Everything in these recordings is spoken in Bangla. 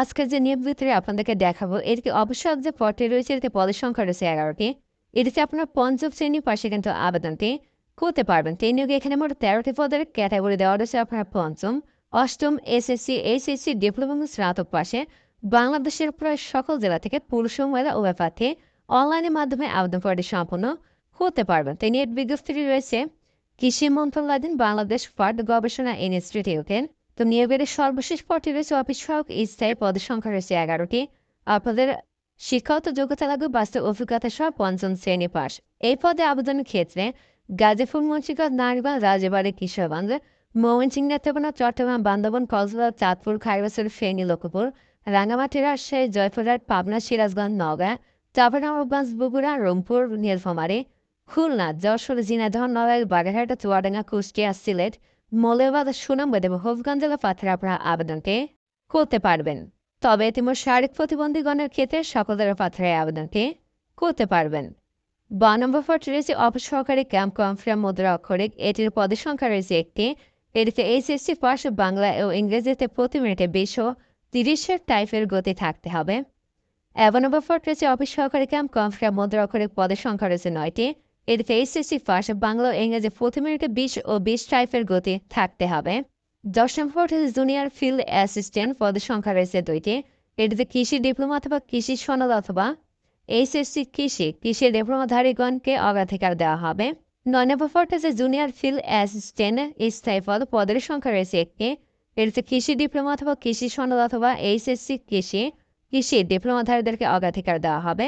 আজকের যে নিয়োগ ভিতরে আপনাদেরকে দেখাবো এটিতে অবশ্যই যে পদটি রয়েছে এতে পদের সংখ্যা রয়েছে এগারোটি। এটিতে আপনার পঞ্চম শ্রেণির পাশে কিন্তু আবেদনটি করতে পারবেন। নিয়োগে এখানে মোট তেরোটি পদের ক্যাটাগরি দেওয়া রয়েছে আপনার পঞ্চম, অষ্টম এসএসসি, এইচএসসি, ডিপ্লোমা স্নাতক পাশে। বাংলাদেশের প্রায় সকল জেলা থেকে পুরুষ মহিলা উভয় প্রার্থী অনলাইনের মাধ্যমে আবেদন পদটি সম্পন্ন করতে পারবেন। তাই নিয়োগ বিজ্ঞপ্তিটি রয়েছে কৃষি মন্ত্রণালয়াধীন বাংলাদেশ ফার্ড গবেষণা ইনস্টিটিউটের তো নিয়োগের সর্বশেষ পদটি রয়েছে অফিস সহায়ক স্থায়ী পদের সংখ্যা রয়েছে এগারোটি। আপনাদের শিক্ষাগত যোগ্যতা লাগবে বাস্তব অভিজ্ঞতা সহ পঞ্চম শ্রেণি পাস এই পদে আবেদনের ক্ষেত্রে গাজীপুর, মুন্সিগঞ্জ নারীগঞ্জ রাজবাড়ি, কিশোরগঞ্জ, ময়মনসিংহ, নেত্রকোনা, চট্টগ্রাম, বান্দরবন, কক্সবাজার, চাঁদপুর, খাইবাসুর, ফেনী লক্ষ্মীপুর রাঙামাটি রাজশাহী, জয়পুরহাট, পাবনা, সিরাজগঞ্জ, নওগাঁ চাঁপানগঞ্জ বগুড়া, রংপুর, নীলফামারী, খুলনা, যশোর, ঝিনাইদহ নড়াইল বাগেরহাট, চুয়াডাঙ্গা, কুষ্টিয়া, সিলেট মৌলবাদ সুনামবাদ এবং হবিগঞ্জ জেলা পাথরে আপনারা করতে পারবেন। তবে তোমার শারীরিক প্রতিবন্ধীগণের ক্ষেত্রে সকলের পাথরে আবেদনটি করতে পারবেন। বা নম্বর ফোর রয়েছে, অপসহকারী ক্যাম্প কনফারেন্স মুদ্রা অক্ষরিক এটির পদের সংখ্যা রয়েছে একটি। এটিতে এইচএসসি পাস বাংলা ও ইংরেজিতে প্রতি মিনিটে বিশ তিরিশের টাইপের গতি থাকতে হবে। এবং নম্বর ফোর রয়েছে অফিস সহকারী ক্যাম্প কনফারেন্স মুদ্রা অক্ষরিক পদের সংখ্যা রয়েছে নয়টি। এটিতে এইচএসসি পাস বাংলা ইংরেজি প্রতি মিনিটে বিশ ও বিশ টাইপের গতি থাকতে হবে। দশ নম্বর জুনিয়র ফিল্ড অ্যাসিস্ট্যান্ট পদের সংখ্যা রয়েছে দুইটি। এটিতে কৃষি ডিপ্লোমা অথবা কৃষি সনদ অথবা এইচএসসি কৃষি কৃষি ডিপ্লোমাধারীগণকে অগ্রাধিকার দেওয়া হবে। নয় নম্বর ফোর্টেজে জুনিয়র ফিল্ড অ্যাসিস্ট্যান্ট স্থায়ী পদ, পদের সংখ্যা রয়েছে একটি। এটিতে কৃষি ডিপ্লোমা অথবা কৃষি সনদ অথবা এইচএসসি কৃষি কৃষি ডিপ্লোমাধারীদেরকে অগ্রাধিকার দেওয়া হবে।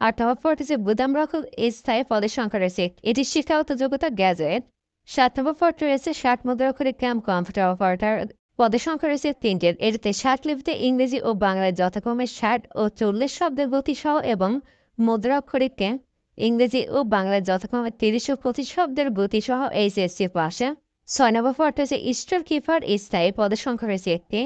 আট নম্বর ফোর্টেজে গুদাম রক্ষক স্থায়ী পদের সংখ্যা রয়েছে, এটি শিক্ষাগত যোগ্যতা গ্যাজেট সাত নম্বর পদ রয়েছে ষাট মুদ্রা করে ক্যাম্প কম্পিউটার অপারেটর। পদের সংখ্যা রয়েছে তিনটের। এটিতে ষাট লিপিতে ইংরেজি ও বাংলায় যথাক্রমে ষাট ও চল্লিশ শব্দের গতি সহ এবং মুদ্রা অক্ষরিককে ইংরেজি ও বাংলায় যথাক্রমে তিরিশ ও পঁচিশ শব্দের গতি সহ এইচএসসি পাশে। ছয় নম্বর পদ রয়েছে স্টোর কিপার স্থায়ী পদের সংখ্যা রয়েছে একটি।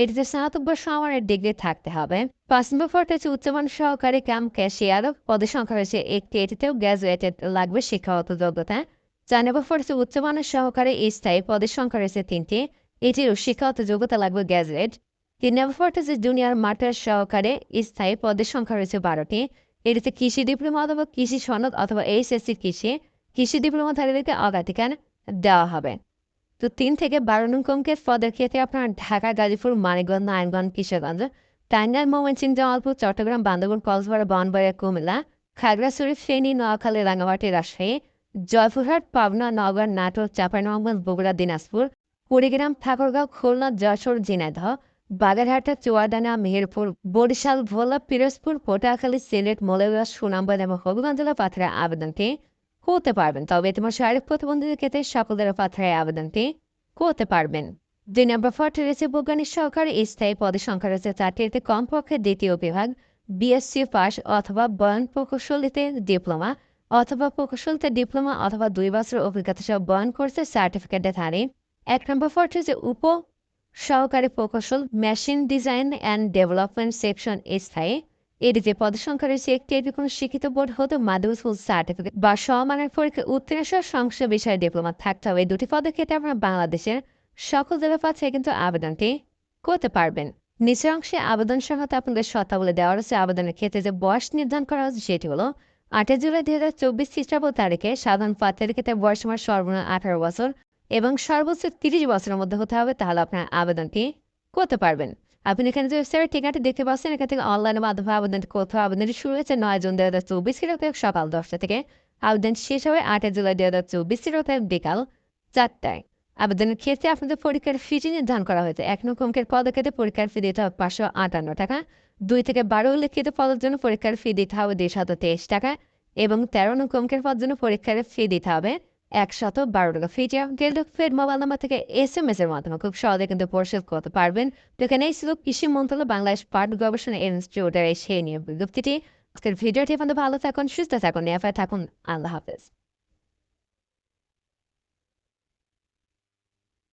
এটিতে স্নাতক বা সমানের ডিগ্রি থাকতে হবে। পাঁচ নম্বর রয়েছে উচ্চমান সহকারী ক্যাম্প ক্যাশিয়ার পদের সংখ্যা রয়েছে একটি, এটিতেও গ্র্যাজুয়েটেড লাগবে শিক্ষাগত যোগ্যতা। চার নম্বর ফোর্সে উচ্চমানের সহকারে স্থায়ী, পদের সংখ্যা রয়েছে তিনটি। এটিরও শিক্ষাগত যোগ্যতা লাগবে গ্যাজেট তিন নম্বর ফোর্সে জুনিয়র মাস্টার সহকারে স্থায়ী, পদের সংখ্যা রয়েছে বারোটি। এটিতে কৃষি ডিপ্লোমা অথবা কৃষি সনদ অথবা এইচএসসি কৃষি। কৃষি ডিপ্লোমাধারীদেরকে অগ্রাধিকার দেওয়া হবে। তো তিন থেকে বারো নং কমকের পদের ক্ষেত্রে আপনার ঢাকা, গাজীপুর, মানিকগঞ্জ, নারায়ণগঞ্জ, কিশোরগঞ্জ, টাঙ্গাইল মোমেনসিং জামালপুর, চট্টগ্রাম, বান্দরবন, কক্সবাজার, বনবাড়িয়া, কুমিল্লা, খাগড়াছড়ি, ফেনী, নোয়াখালী রাঙামাটি রাজশাহী, জয়পুরহাট, পাবনা নগর নাটোর, চাঁপাইনবাবগঞ্জ, বগুড়া, দিনাজপুর, কুড়িগ্রাম, ঠাকুরগাঁও, খুলনা, যশোর, ঝিনাইদহ, বাগেরহাটা চুয়াডানা মেহেরপুর, বরিশাল, ভোলা, পিরোজপুর, পটুয়াখালী, সিলেট মৌলভীবাস সুনামগঞ্জ এবং হবিগঞ্জ জেলা পাথরে আবেদনটি করতে পারবেন। তবে তোমার শারীরিক প্রতিবন্ধীদের ক্ষেত্রে সকলের পাথরে আবেদনটি করতে পারবেন। দুই নম্বর ফর্টি রয়েছে বৈজ্ঞানিক সহকারী স্থায়ী পদের সংখ্যা রয়েছে চারটি। কমপক্ষে দ্বিতীয় বিভাগ, বিএসসি পাস অথবা বয়ন প্রকৌশলীতে ডিপ্লোমা অথবা প্রকৌশলতে ডিপ্লোমা অথবা দুই বছর অভিজ্ঞতা সহ বয়ন কোর্সের সার্টিফিকেটে ধারে এক নম্বর ফর্টি যে উপ সহকারী প্রকৌশল machine design and development section স্থায়ী। এটিতে পদসংখ্যা রয়েছে একটি এটি কোনো শিক্ষিত বোর্ড হতে স্কুল সার্টিফিকেট বা সমানের পরীক্ষা উত্তীর্ণ সহ সংসদ বিষয়ে ডিপ্লোমা থাকতে হবে। দুটি পদের ক্ষেত্রে আমরা বাংলাদেশের সকল জেলা পাচ্ছে কিন্তু আবেদনটি করতে পারবেন। নিচের অংশে আবেদন সংখ্যাতে আপনাদের শর্তাবলী দেওয়া রয়েছে। আবেদনের ক্ষেত্রে যে বয়স নির্ধারণ করা হয়েছে সেটি হলো আটই জুলাই দুই হাজার চব্বিশ খ্রিস্টাব্দ তারিখে সাধারণ প্রার্থীদের ক্ষেত্রে বয়স সীমা সর্বনিম্ন আঠারো বছর এবং সর্বোচ্চ তিরিশ বছরের মধ্যে হতে হবে, তাহলে আপনার আবেদনটি করতে পারবেন। আপনি এখানে যে ওয়েবসাইটের ঠিকানাটি দেখতে পাচ্ছেন, এখান থেকে অনলাইনের মাধ্যমে আবেদন করতে হবে। শুরু হয়েছে নয় জুন দুই হাজার চব্বিশ খ্রিস্টাব্দ সকাল দশটা থেকে। আবেদন শেষ হবে আটই জুলাই দুই হাজার চব্বিশ খ্রিস্টাব্দ বিকাল চারটায়। আবেদনের ক্ষেত্রে আপনাদের পরীক্ষার ফিটি নির্ধারণ করা হয়েছে। এক নকমকের পদক্ষেপে পরীক্ষার ফি দিতে হবে পাঁচশো আটান্ন টাকা। দুই থেকে বারো উল্লেখিত পদের জন্য পরীক্ষার ফি দিতে হবে তেইশ টাকা এবং তেরো নং কমকের পদ জন্য পরীক্ষার ফি দিতে হবে একশত বারো টাকা ফি গেলে ফের মোবাইল নাম্বার থেকে এস এম এস এর মাধ্যমে খুব সহজে কিন্তু পরিশোধ করতে পারবেন। তো এখানেই ছিল কৃষি মন্ত্রণালয় বাংলাদেশ পাট গবেষণা ইনস্টিটিউটের সেই নিয়ে বিজ্ঞপ্তিটি। আজকের ভিডিওটি ভালো থাকুন, সুস্থ থাকুন এফআই থাকুন। আল্লাহ হাফেজ।